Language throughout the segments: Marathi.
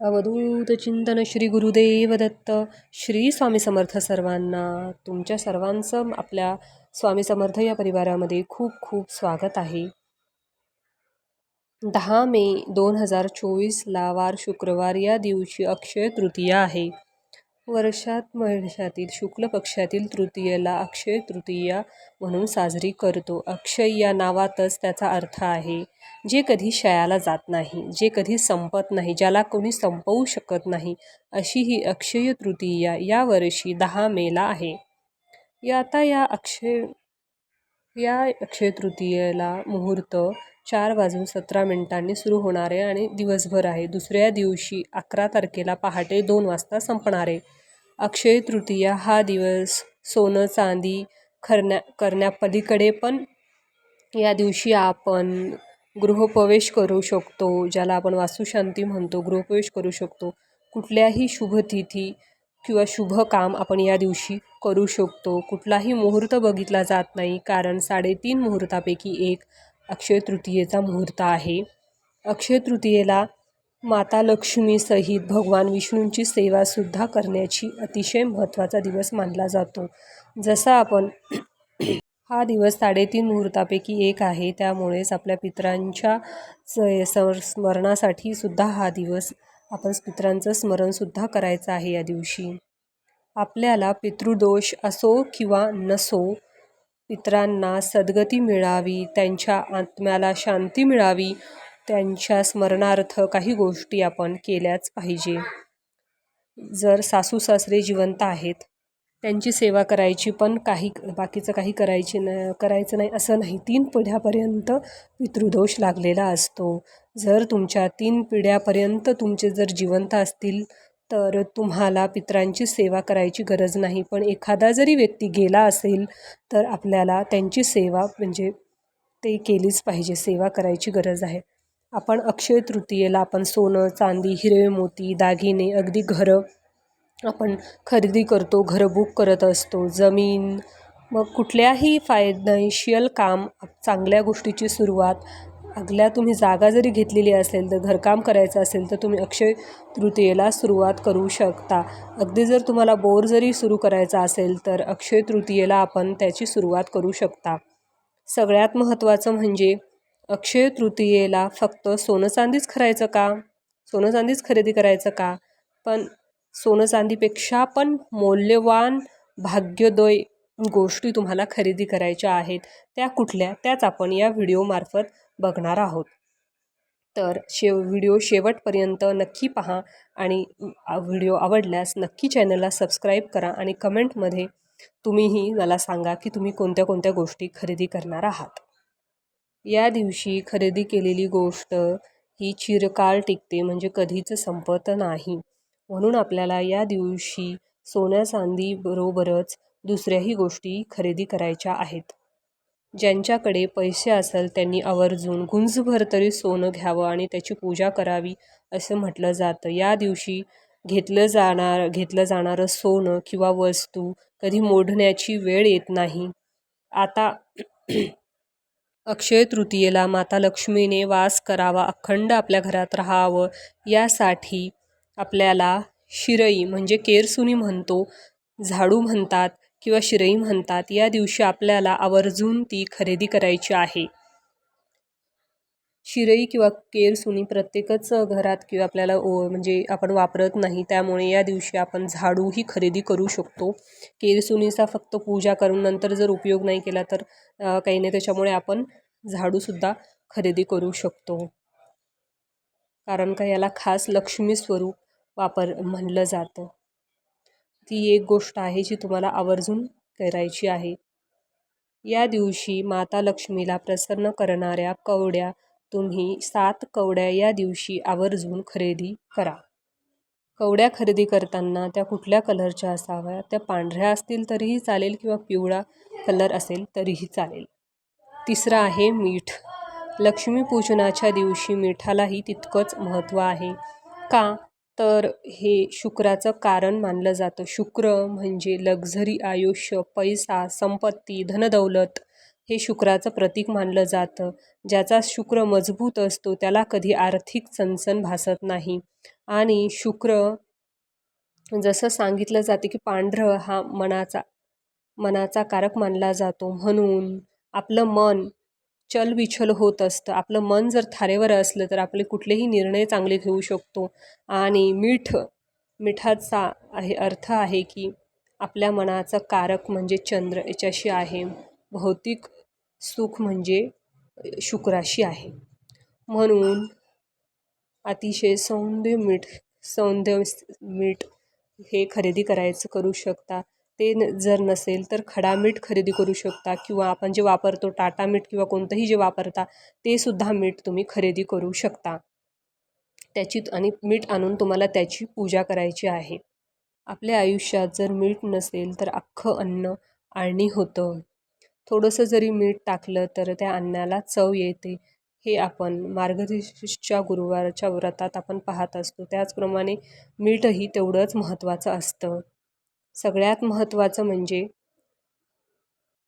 अवधूत चिंतन श्री गुरुदेव दत्त श्री स्वामी समर्थ सर्वांना. तुमच्या सर्वांचं आपल्या स्वामी समर्थ या परिवारामध्ये खूप खूप स्वागत आहे. दहा मे दोन हजार चोवीसला वार शुक्रवार या दिवशी अक्षय तृतीया आहे. वर्षात वर्षातील शुक्ल पक्षातील तृतीयेला अक्षय तृतीया म्हणून साजरी करतो. अक्षय या नावातच त्याचा अर्थ आहे. जे कधी शयाला जात नाही जे कधी संपत नाही ज्याला कोणी संपवू शकत नाही अशी ही अक्षय तृतीया या वर्षी दहा मेला आहे. या आता या अक्षय या अक्षय तृतीयेला मुहूर्त चार वाजून सतरा मिनिटांनी सुरू होणारे आणि दिवसभर आहे. दुसऱ्या दिवशी अकरा तारखेला पहाटे दोन वाजता संपणारे अक्षय तृतीया हा दिवस सोनं चांदी खरण्या करण्यापलीकडे पण या दिवशी आपण गृहप्रवेश करू शकतो ज्याला आपण वास्तुशांती म्हणतो गृहप्रवेश करू शकतो. कुठल्याही शुभतिथी किंवा शुभ काम आपण या दिवशी करू शकतो. कुठलाही मुहूर्त बघितला जात नाही कारण साडेतीन मुहूर्तापैकी एक अक्षय तृतीयेचा मुहूर्त आहे. अक्षय तृतीयेला माता लक्ष्मीसहित भगवान विष्णूंची सेवासुद्धा करण्याची अतिशय महत्त्वाचा दिवस मानला जातो. जसा आपण हा दिवस साडेतीन मुहूर्तापैकी एक आहे. त्यामुळेच आपल्या पितरांच्या स स्मरणासाठी सुद्धा हा दिवस आपण पितरांचं स्मरणसुद्धा करायचं आहे या दिवशी. आपल्याला पितृदोष असो किंवा नसो पितरांना सद्गती मिळावी त्यांच्या आत्म्याला शांती मिळावी त्यांच्या स्मरणार्थ काही गोष्टी आपण केल्याच पाहिजे. जर सासू सासरे जिवंत आहेत त्यांची सेवा करायची पण काही बाकीचं काही करायची न करायचं नाही असं नाही. तीन पिढ्यापर्यंत पितृदोष लागलेला असतो. जर तुमच्या तीन पिढ्यापर्यंत तुमचे जर जिवंत असतील तर तुम्हाला पितरांची सेवा करायची गरज नाही. पण एखादा जरी व्यक्ती गेला असेल तर आपल्याला त्यांची सेवा म्हणजे ते केलीच पाहिजे सेवा करायची गरज आहे. आपण अक्षय तृतीयेला आपण सोनं चांदी हिरवे मोती दागिने अगदी घरं आपण खरेदी करतो घरं बुक करत असतो जमीन मग कुठल्याही फायनान्शियल काम चांगल्या गोष्टीची सुरुवात अगल्या तुम्ही जागा जरी घेतलेली असेल तर घरकाम करायचं असेल तर तुम्ही अक्षय तृतीयेला सुरुवात करू शकता. अगदी जर तुम्हाला बोर जरी सुरू करायचा असेल तर अक्षय तृतीयेला आपण त्याची सुरुवात करू शकता. सगळ्यात महत्त्वाचं म्हणजे अक्षय तृतीयेला फक्त सोनं चांदीच करायचं का? सोनं चांदीच खरेदी करायचं का? पण सोनं चांदीपेक्षा पण मौल्यवान भाग्योदय गोष्टी तुम्हाला खरेदी करायच्या आहेत. त्या कुठल्या? त्याच आपण या व्हिडिओमार्फत बघणार आहोत. तर शेव व्हिडिओ शेवटपर्यंत नक्की पहा आणि व्हिडिओ आवडल्यास नक्की चॅनलला सबस्क्राईब करा आणि कमेंटमध्ये तुम्हीही मला सांगा की तुम्ही कोणत्या कोणत्या गोष्टी खरेदी करणार आहात. या दिवशी खरेदी केलेली गोष्ट ही चिरकाळ टिकते म्हणजे कधीच संपत नाही. म्हणून आपल्याला या दिवशी सोन्या चांदीबरोबरच दुसऱ्याही गोष्टी खरेदी करायच्या आहेत. ज्यांच्याकडे पैसे असेल त्यांनी आवर्जून गुंजभर तरी सोनं घ्यावं आणि त्याची पूजा करावी असं म्हटलं जातं. या दिवशी घेतलं जाणार घेतलं जाणारं सोनं किंवा वस्तू कधी मोडण्याची वेळ येत नाही. आता अक्षय तृतीयेला माता लक्ष्मीने वास करावा अखंड आपल्या घरात राहावं यासाठी आपल्याला शिरई म्हणजे केरसुनी म्हणतो झाडू म्हणतात किंवा शिरई म्हणतात या दिवशी आपल्याला आवर्जून ती खरेदी करायची आहे. शिरई किंवा केरसुनी प्रत्येकच घरात किंवा आपल्याला ओ म्हणजे आपण वापरत नाही त्यामुळे या दिवशी आपण झाडूही खरेदी करू शकतो. केरसुनीचा फक्त पूजा करून नंतर जर उपयोग नाही केला तर काही नाही त्याच्यामुळे आपण झाडूसुद्धा खरेदी करू शकतो. कारण का याला खास लक्ष्मी स्वरूप वापर म्हणलं जातं. ती एक गोष्ट आहे जी तुम्हाला आवर्जून करायची आहे. या दिवशी माता लक्ष्मीला प्रसन्न करणाऱ्या कवड्या तुम्ही सात कवड्या या दिवशी आवर्जून खरेदी करा. कवड्या खरेदी करताना त्या कुठल्या कलरच्या असाव्या? त्या पांढऱ्या असतील तरीही चालेल किंवा पिवळा कलर असेल तरीही चालेल. तिसरं आहे मीठ. लक्ष्मीपूजनाच्या दिवशी मिठालाही तितकंच महत्त्व आहे. का? तर हे शुक्राचं कारण मानलं जातं. शुक्र म्हणजे लक्झरी आयुष्य पैसा संपत्ती धनदौलत हे शुक्राचं प्रतीक मानलं जातं. ज्याचा शुक्र मजबूत असतो त्याला कधी आर्थिक चणचण भासत नाही. आणि शुक्र जसं सांगितलं जाते की पांढरं हा मनाचा मनाचा कारक मानला जातो. म्हणून आपलं मन चलविचल होत असतं. आपलं मन जर थारेवर असलं तर आपले कुठलेही निर्णय चांगले घेऊ शकतो. आणि मीठ मिठाचा आहे अर्थ आहे की आपल्या मनाचं कारक म्हणजे चंद्र याच्याशी आहे. भौतिक सुख म्हणजे शुक्राशी आहे. म्हणून अतिशय सौंदर्य मीठ सौंदर्य मीठ हे खरेदी करायचं करू शकता. ते न जर नसेल तर खडा मीठ खरेदी करू शकता किंवा आपण जे वापरतो टाटा मीठ किंवा कोणतंही जे वापरता ते सुद्धा मीठ तुम्ही खरेदी करू शकता. त्याची आणि मीठ आणून तुम्हाला त्याची पूजा करायची आहे. आपल्या आयुष्यात जर मीठ नसेल तर अख्खं अन्न आणि होतं. थोडंसं जरी मीठ टाकलं तर त्या अन्नाला चव येते. हे आपण मार्गशीर्षच्या गुरुवारच्या व्रतात आपण पाहत असतो. त्याचप्रमाणे मीठही तेवढंच महत्त्वाचं असतं. सगळ्यात महत्त्वाचं म्हणजे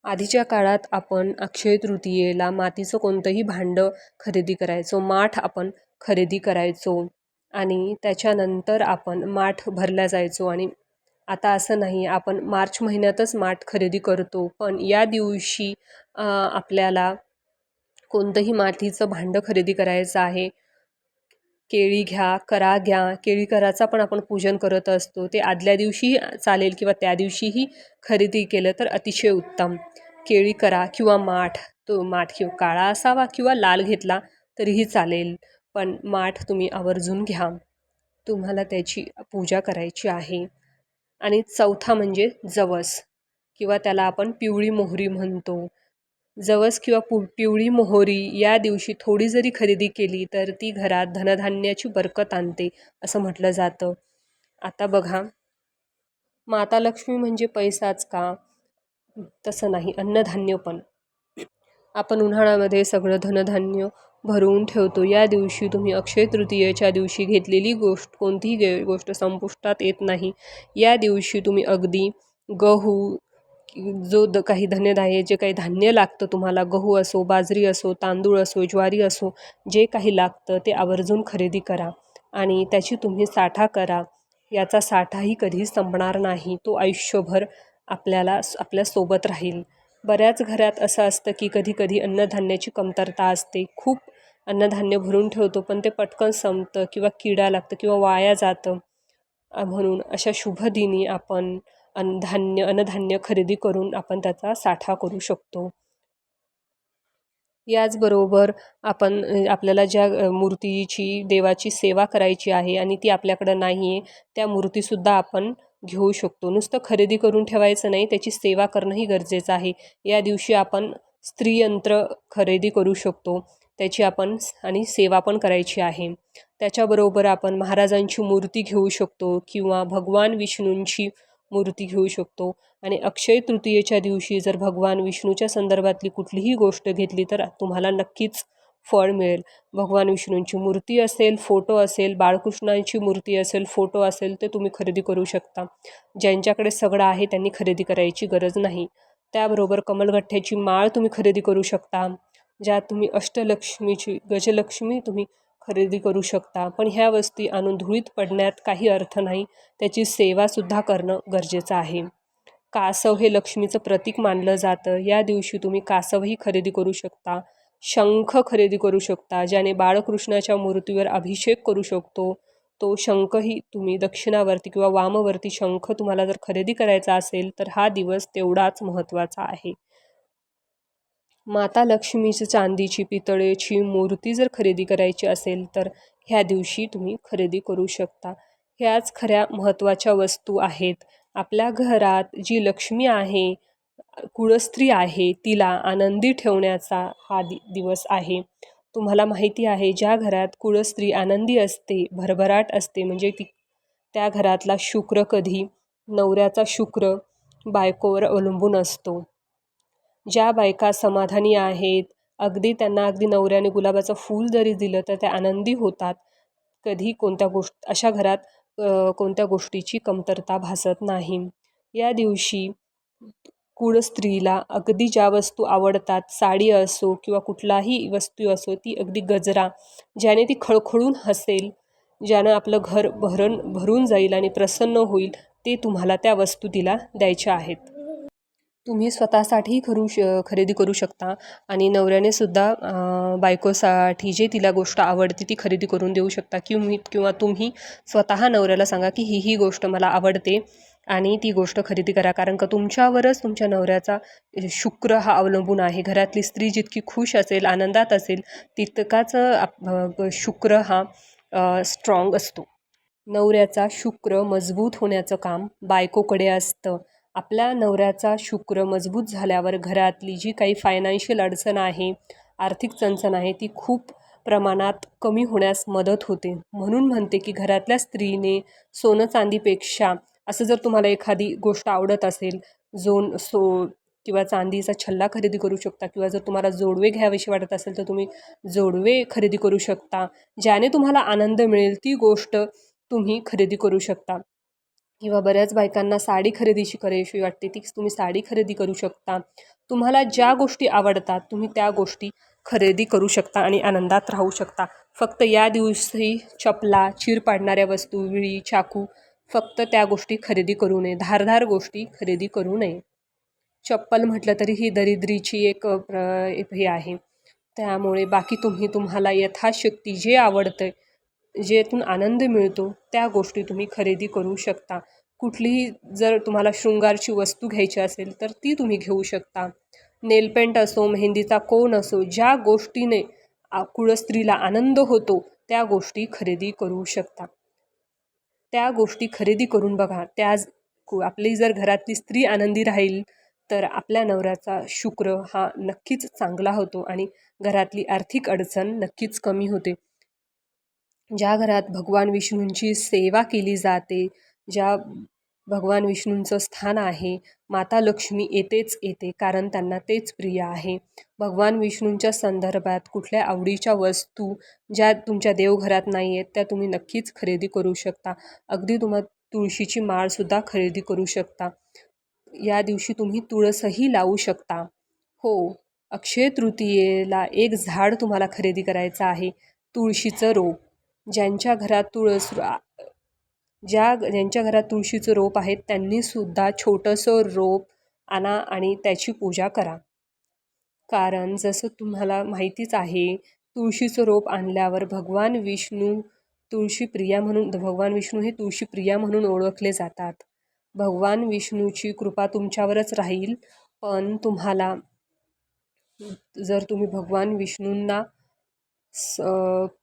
आधीच्या काळात आपण अक्षय तृतीयेला मातीचं कोणतंही भांडं खरेदी करायचो माठ आपण खरेदी करायचो आणि त्याच्यानंतर आपण माठ भरला जायचो आणि आता असं नाही आपण मार्च महिन्यातच माठ खरेदी करतो. पण या दिवशी आपल्याला कोणतंही मातीचं भांडं खरेदी करायचं आहे केळी घ्या करा घ्या. केळी कराचा पण आपण पूजन करत असतो. ते आदल्या दिवशीही चालेल किंवा त्या दिवशीही खरेदी केलं तर अतिशय उत्तम. केळी करा किंवा माठ तो माठ किंवा काळा असावा किंवा लाल घेतला तरीही चालेल. पण माठ तुम्ही आवर्जून घ्या. तुम्हाला त्याची पूजा करायची आहे. आणि चौथा म्हणजे जवस किंवा त्याला आपण पिवळी मोहरी म्हणतो. जवस किंवा पु पिवळी मोहरी या दिवशी थोडी जरी खरेदी केली तर ती घरात धनधान्याची बरकत आणते असं म्हटलं जातं. आता बघा. माता लक्ष्मी म्हणजे पैसाच का? तसं नाही अन्नधान्य पण. आपण उन्हाळ्यामध्ये सगळं धनधान्य भरवून ठेवतो. या दिवशी तुम्ही अक्षय तृतीयेच्या दिवशी घेतलेली गोष्ट कोणतीही गे गोष्ट संपुष्टात येत नाही. या दिवशी तुम्ही अगदी गहू जो द काही धन्यधान्य जे काही धान्य लागतं तुम्हाला गहू असो बाजरी असो तांदूळ असो ज्वारी असो जे काही लागतं ते आवर्जून खरेदी करा आणि त्याची तुम्ही साठा करा. याचा साठाही कधीच संपणार नाही. तो आयुष्यभर आपल्याला आपल्यासोबत राहील. बऱ्याच घरात असं असतं की कधी कधी अन्नधान्याची कमतरता असते. खूप अन्नधान्य भरून ठेवतो पण ते पटकन संपतं किंवा किडा लागतं किंवा वाया जातं. म्हणून अशा शुभदिनी आपण अन्नधान्य अन्नधान्य खरेदी करून आपण त्याचा साठा करू शकतो. याचबरोबर आपण आपल्याला ज्या मूर्तीची देवाची सेवा करायची आहे आणि ती आपल्याकडं नाही आहे त्या मूर्तीसुद्धा आपण घेऊ शकतो. नुसतं खरेदी करून ठेवायचं नाही त्याची सेवा करणंही गरजेचं आहे. या दिवशी आपण स्त्रीयंत्र खरेदी करू शकतो. त्याची आपण आणि सेवा पण करायची आहे. त्याच्याबरोबर आपण महाराजांची मूर्ती घेऊ शकतो किंवा भगवान विष्णूंची मूर्ती घेऊ शकतो. आणि अक्षय तृतीयेच्या दिवशी जर भगवान विष्णूच्या संदर्भातली कुठलीही गोष्ट घेतली तर तुम्हाला नक्कीच फळ मिळेल. भगवान विष्णूंची मूर्ती असेल फोटो असेल बाळकृष्णांची मूर्ती असेल फोटो असेल ते तुम्ही खरेदी करू शकता. ज्यांच्याकडे सगळं आहे त्यांनी खरेदी करायची गरज नाही. त्याबरोबर कमलगठ्ठ्याची माळ तुम्ही खरेदी करू शकता. ज्यात तुम्ही अष्टलक्ष्मीची गजलक्ष्मी तुम्ही खरेदी करू शकता पण ह्या वस्ती आणून धुळीत पडण्यात काही अर्थ नाही त्याची सेवासुद्धा करणं गरजेचं आहे. कासव हे लक्ष्मीचं प्रतीक मानलं जातं. या दिवशी तुम्ही कासवही खरेदी करू शकता शंख खरेदी करू शकता ज्याने बाळकृष्णाच्या मूर्तीवर अभिषेक करू शकतो. तो शंखही तुम्ही दक्षिणावरती किंवा वामवरती शंख तुम्हाला जर खरेदी करायचा असेल तर हा दिवस तेवढाच महत्त्वाचा आहे. माता लक्ष्मीची चांदीची पितळेची मूर्ती जर खरेदी करायची असेल तर ह्या दिवशी तुम्ही खरेदी करू शकता. ह्याच खऱ्या महत्त्वाच्या वस्तू आहेत. आपल्या घरात जी लक्ष्मी आहे कुळस्त्री आहे तिला आनंदी ठेवण्याचा हा दि दिवस आहे. तुम्हाला माहिती आहे ज्या घरात कुळस्त्री आनंदी असते भरभराट असते म्हणजे ती त्या घरातला शुक्र कधी नवऱ्याचा शुक्र बायकोवर अवलंबून असतो. ज्या बायका समाधानी आहेत अगदी त्यांना अगदी नवऱ्याने गुलाबाचं फूल जरी दिलं तर त्या आनंदी होतात. कधी कोणत्या गोष्ट अशा घरात कोणत्या गोष्टीची कमतरता भासत नाही. या दिवशी कुळ स्त्रीला अगदी ज्या वस्तू आवडतात साडी असो किंवा कुठलाही वस्तू असो ती अगदी गजरा ज्याने ती खळखळून हसेल ज्यानं आपलं घर भरण भरून जाईल आणि प्रसन्न होईल ते तुम्हाला त्या वस्तू तिला द्यायच्या आहेत. तुम्ही स्वतःसाठीही करू श खरेदी करू शकता. आणि नवऱ्याने सुद्धा बायकोसाठी जे तिला गोष्ट आवडते ती खरेदी करून देऊ शकता. किंवा किंवा तुम्ही स्वतः नवऱ्याला सांगा की ही ही गोष्ट मला आवडते आणि ती गोष्ट खरेदी करा. कारण का तुमच्यावरच तुमच्या नवऱ्याचा शुक्र हा अवलंबून आहे. घरातली स्त्री जितकी खुश असेल आनंदात असेल तितकाच आप- शुक्र हा स्ट्रॉंग असतो. नवऱ्याचा शुक्र मजबूत होण्याचं काम बायकोकडे असतं. आपल्या नवऱ्याचा शुक्र मजबूत झाल्यावर घरातली जी काही फायनान्शियल अडचण आहे आर्थिक चणचण आहे ती खूप प्रमाणात कमी होण्यास मदत होते. म्हणून म्हणते की घरातल्या स्त्रीने सोनं चांदीपेक्षा असं जर तुम्हाला एखादी गोष्ट आवडत असेल जो सो किंवा चांदीचा छल्ला खरेदी करू शकता किंवा जर तुम्हाला जोडवे घ्यावेशी वाटत असेल तर तुम्ही जोडवे खरेदी करू शकता. ज्याने तुम्हाला आनंद मिळेल ती गोष्ट तुम्ही खरेदी करू शकता. किंवा बऱ्याच बायकांना साडी खरेदीची करायची वाटते. ती तुम्ही साडी खरेदी करू शकता. तुम्हाला ज्या गोष्टी आवडतात तुम्ही त्या गोष्टी खरेदी करू शकता आणि आनंदात राहू शकता. फक्त या दिवशी चपला चीर पाडणाऱ्या वस्तू विळी चाकू फक्त त्या गोष्टी खरेदी करू नये. धारधार गोष्टी खरेदी करू नये. चप्पल म्हटलं तरी ही दरिद्रीची एक प्र एक हे आहे. त्यामुळे बाकी तुम्ही तुम्हाला यथाशक्ती जे आवडतं जेथून आनंद मिळतो त्या गोष्टी तुम्ही खरेदी करू शकता. कुठलीही जर तुम्हाला शृंगारची वस्तू घ्यायची असेल तर ती तुम्ही घेऊ शकता. नेलपेंट असो मेहंदीचा कोन असो ज्या गोष्टीने आ- कुळस्त्रीला आनंद होतो त्या गोष्टी खरेदी करू शकता. त्या गोष्टी खरेदी करून बघा. त्या कु- आपली जर घरातली स्त्री आनंदी राहील तर आपल्या नवऱ्याचा शुक्र हा नक्कीच चांगला होतो आणि घरातली आर्थिक अडचण नक्कीच कमी होते. ज्या घरात भगवान विष्णूंची सेवा केली जाते ज्या भगवान विष्णूंचं स्थान आहे माता लक्ष्मी येतेच येते कारण त्यांना तेच प्रिय आहे. भगवान विष्णूंच्या संदर्भात कुठल्या आवडीच्या वस्तू ज्या तुमच्या देवघरात नाही आहेत त्या तुम्ही नक्कीच खरेदी करू शकता. अगदी तुम्हा तुळशीची माळसुद्धा खरेदी करू शकता. या दिवशी तुम्ही तुळसही लावू शकता. हो अक्षय तृतीयेला एक झाड तुम्हाला खरेदी करायचं आहे. तुळशीचं रोप. ज्यांच्या घरात तुळस ज्या ज्यांच्या घरात तुळशीचं रोप आहे त्यांनीसुद्धा छोटंसं रोप आणा आणि त्याची पूजा करा. कारण जसं तुम्हाला माहितीच आहे तुळशीचं रोप आणल्यावर भगवान विष्णू तुळशी प्रिया म्हणून भगवान विष्णू हे तुळशी प्रिया म्हणून ओळखले जातात. भगवान विष्णूची कृपा तुमच्यावरच राहील पण तुम्हाला जर तुम्ही भगवान विष्णूंना स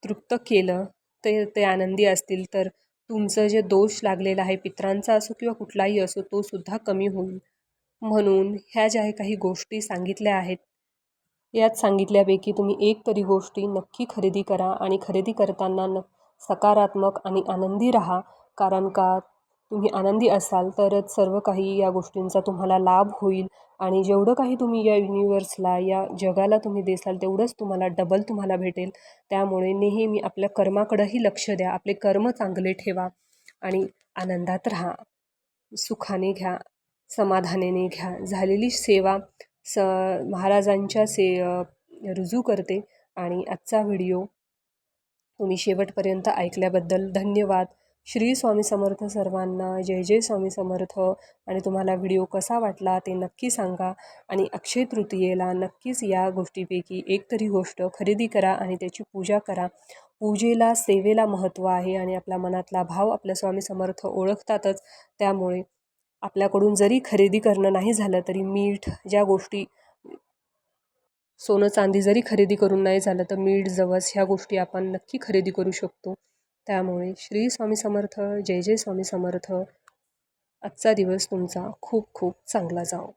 तृप्त केलं ते ते आनंदी असतील तर तुमचं जे दोष लागलेला आहे पित्रांचा असो किंवा कुठलाही असो तो सुद्धा कमी होईल. म्हणून ह्या ज्या काही गोष्टी सांगितल्या आहेत यात सांगितल्यापैकी तुम्ही एक तरी गोष्टी नक्की खरेदी करा आणि खरेदी करताना न सकारात्मक आणि आनंदी राहा. कारण का? तुम्ही आनंदी असाल तरच सर्व काही या गोष्टींचा तुम्हाला लाभ होईल. आणि जेवढं काही तुम्ही या युनिवर्सला या जगाला तुम्ही देसाल तेवढंच तुम्हाला डबल तुम्हाला भेटेल. त्यामुळे नेहमी आपल्या कर्माकडंही लक्ष द्या. आपले कर्म चांगले ठेवा आणि आनंदात राहा. सुखाने घ्या समाधानाने घ्या. झालेली सेवा स महाराजांच्या से रुजू करते. आणि आजचा व्हिडिओ तुम्ही शेवटपर्यंत ऐकल्याबद्दल धन्यवाद. श्री स्वामी समर्थ सर्वांना जय जय स्वामी समर्थ. आणि तुम्हाला व्हिडिओ कसा वाटला ते नक्की सांगा. आणि अक्षय तृतीयेला नक्कीच या गोष्टीपैकी एक तरी गोष्ट खरेदी करा आणि त्याची पूजा करा. पूजेला सेवेला महत्त्व आहे आणि आपला मनातला भाव आपल्या स्वामी समर्थ ओळखतातच. त्यामुळे आपल्याकडून जरी खरेदी करणं नाही झालं तरी मीठ ज्या गोष्टी सोनं चांदी जरी खरेदी करून नाही झालं तर मीठ जवस ह्या गोष्टी आपण नक्की खरेदी करू शकतो. त्यामुळे श्री स्वामी समर्थ जय जय स्वामी समर्थ. आजचा दिवस तुमचा खूप खूप चांगला जाओ